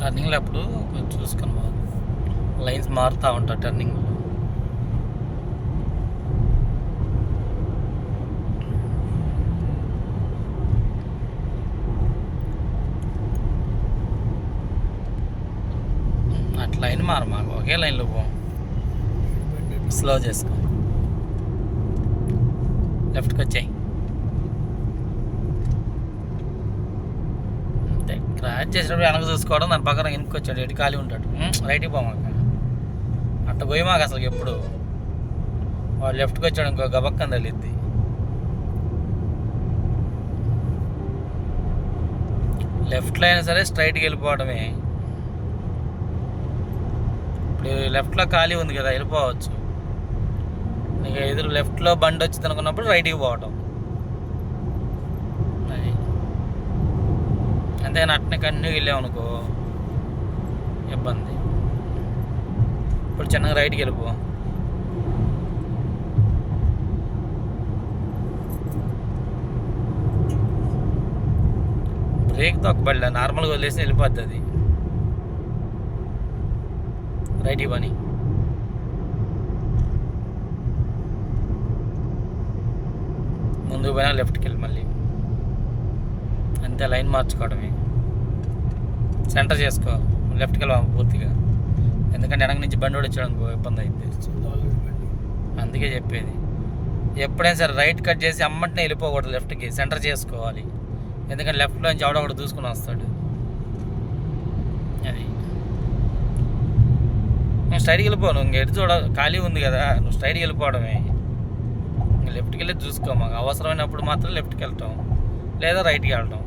టర్నింగ్లో అప్పుడు కొంచెం చూసుకొని లైన్స్ మారుతూ ఉంటాయి టర్నింగ్లో. అట్లా లైన్ మారు మాకు. ఒకే లైన్లో పో. స్లో చేసుకో. లెఫ్ట్కి వచ్చాయి అంతే క్రాచ్ చేసినప్పుడు వెనక చూసుకోవడం దాని పక్కన వెనక్కి ఎటు ఖాళీ ఉంటాడు. రైట్కి పోమాక అట్ట పోయి మాకు అసలు ఎప్పుడు. వాడు లెఫ్ట్కి వచ్చాడు ఇంకో గబక్కని తల్లిద్ది లెఫ్ట్లో అయినా సరే స్ట్రైట్కి వెళ్ళిపోవడమే. ఇప్పుడు లెఫ్ట్లో ఖాళీ ఉంది కదా వెళ్ళిపోవచ్చు. నీకు ఎదురు లెఫ్ట్లో బండి వచ్చింది అనుకున్నప్పుడు రైట్కి పోవటం అది అంతేగాని అట్నే కంటిన్యూ వెళ్ళామనుకో ఇబ్బంది. ఇప్పుడు చిన్నగా రైట్కి వెళ్ళిపో. బ్రేక్ తొక్కబడలే నార్మల్గా వదిలేసి వెళ్ళిపోద్ది అది. రైట్ ఇవ్వని ముందుకు పోయినా లెఫ్ట్కి వెళ్ళి మళ్ళీ. అంతే లైన్ మార్చుకోవడమే. సెంటర్ చేసుకో లెఫ్ట్కి వెళ్ళాము పూర్తిగా. ఎందుకంటే వెనక నుంచి బండి వచ్చాడు ఇబ్బంది అయింది. అందుకే చెప్పేది. ఎప్పుడైనా సరే రైట్ కట్ చేసి అమ్మంటనే వెళ్ళిపోకూడదు లెఫ్ట్కి. సెంటర్ చేసుకోవాలి. ఎందుకంటే లెఫ్ట్లో నుంచి ఆవిడ ఒకటి దూసుకుని వస్తాడు. అది. నువ్వు స్ట్రైట్కి వెళ్ళిపోను ఇంక ఎటు చూడ ఖాళీ ఉంది కదా. నువ్వు స్ట్రైట్కి వెళ్ళిపోవడమే. ఇంక లెఫ్ట్కి వెళ్ళి చూసుకో. మాకు అవసరమైనప్పుడు మాత్రం లెఫ్ట్కి వెళ్తాం. లేదా రైట్కి వెళ్ళటం